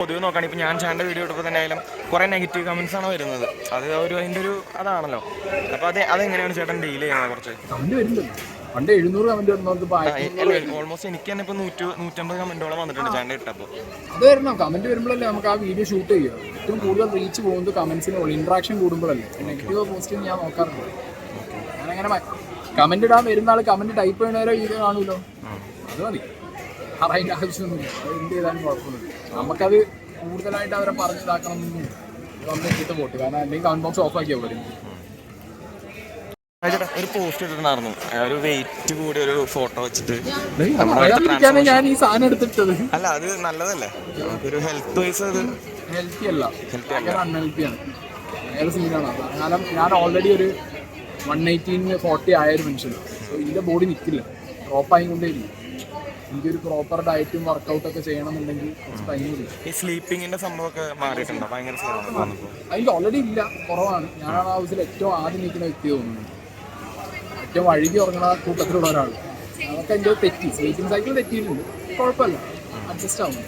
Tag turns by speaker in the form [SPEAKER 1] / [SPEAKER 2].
[SPEAKER 1] പൊതുവെ നോക്കുകയാണെങ്കിൽ ഇപ്പോൾ ഞാൻ ചാനൽ വീഡിയോ ഇട്ടപ്പോൾ തന്നെ ആയാലും കുറേ നെഗറ്റീവ് കമൻസ് ആണ് വരുന്നത്. അത് ഒരു അതിന്റെ ഒരു അതാണല്ലോ. അപ്പോൾ അത് അതെങ്ങനെയാണ് ചേട്ടൻ ഡീൽ ചെയ്യുന്നത് കുറച്ച്?
[SPEAKER 2] പണ്ട് എഴുന്നൂറ് കമന്റ്
[SPEAKER 1] ഓൾമോസ്റ്റ് എനിക്ക് തന്നെ ഇപ്പൊ നൂറ്റി നൂറ്റമ്പത് കമന്റോളം വന്നിട്ടുണ്ട് ചാണ്ട ഇട്ടപ്പോൾ.
[SPEAKER 2] അത് വരണം. കമന്റ് വരുമ്പോഴല്ലേ നമുക്ക് ആ വീഡിയോ ഷൂട്ട് ചെയ്യുക. ഏറ്റവും കൂടുതൽ റീച്ച് പോകുന്നത് കമന്റ്സിനുള്ള ഇന്ററാക്ഷൻ കൂടുമ്പോഴല്ലേ. നെഗറ്റീവ് പോസിറ്റീവ് ഞാൻ നോക്കാറുണ്ട്. ഞാനങ്ങനെ കമന്റ് ഇടാൻ വരുന്ന ആൾ കമന്റ് ടൈപ്പ് ചെയ്യണവരോ വീഡിയോ കാണുമല്ലോ. അത് മതി. അറിയേണ്ട ആവശ്യമൊന്നുമില്ല അത് എന്ത് ചെയ്താലും കുഴപ്പമൊന്നുമില്ല. നമുക്കത് കൂടുതലായിട്ട് അവരെ പറഞ്ഞിതാക്കണം കമന്റ് ഇട്ട് പോട്ട്. കാരണം അല്ലെങ്കിൽ കൗണ്ട് ബോക്സ് ഓഫ് ആക്കിയാൽ പോലും
[SPEAKER 1] ഒരു പോസ്റ്റ് ഇട്ടിട്ടുണ്ടായിരുന്നു. ഒരു വെയിറ്റ് കൂടി ഒരു ഫോട്ടോ വെച്ചിട്ട്.
[SPEAKER 2] ഞാൻ ഈ സാധനം എടുത്തിട്ടത്.
[SPEAKER 1] അല്ല അത് നല്ലതല്ലേ? ഒരു ഹെൽത്ത് വൈസ് അത്
[SPEAKER 2] ഹെൽത്തി അല്ല.
[SPEAKER 1] ഹെൽത്തി
[SPEAKER 2] അല്ല. അൺഹെൽത്തി ആണ്. ഭയങ്കര സീനാണ് കാരണം ഞാൻ ഓൾറെഡി ഒരു വൺ എയ്റ്റീൻ ഫോർട്ടി ആയ ഒരു മനുഷ്യനാണ്. സോ ബോഡി നിൽക്കില്ല ഡ്രോപ്പ് ആയിക്കൊണ്ടേയിരിക്കും. എനിക്കൊരു പ്രോപ്പർ ഡയറ്റും വർക്കൗട്ട് ഒക്കെ ചെയ്യണമെന്നുണ്ടെങ്കിൽ കുറച്ച് ടൈം ഇല്ല.
[SPEAKER 1] ഈ സ്ലീപ്പിങ്ങിന്റെ സംഭവമൊക്കെ മാറിയിട്ടുണ്ടോ? ഭയങ്കര
[SPEAKER 2] എനിക്ക് ഓൾറെഡി ഇല്ല. കുറവാണ്. ഞാനാണ് ആ ഹൗസിൽ ഏറ്റവും ആദ്യം നിൽക്കുന്ന വ്യക്തി തോന്നുന്നു ഏറ്റവും വഴുകി ഉറങ്ങണ കൂട്ടത്തിലുള്ള ഒരാൾ അതൊക്കെ എന്റെ തെറ്റി. സ്ലീപ്പിംഗ് സൈക്കിൾ തെറ്റിയിട്ടുണ്ട്. കുഴപ്പമില്ല. അഡ്ജസ്റ്റ് ആവുന്നു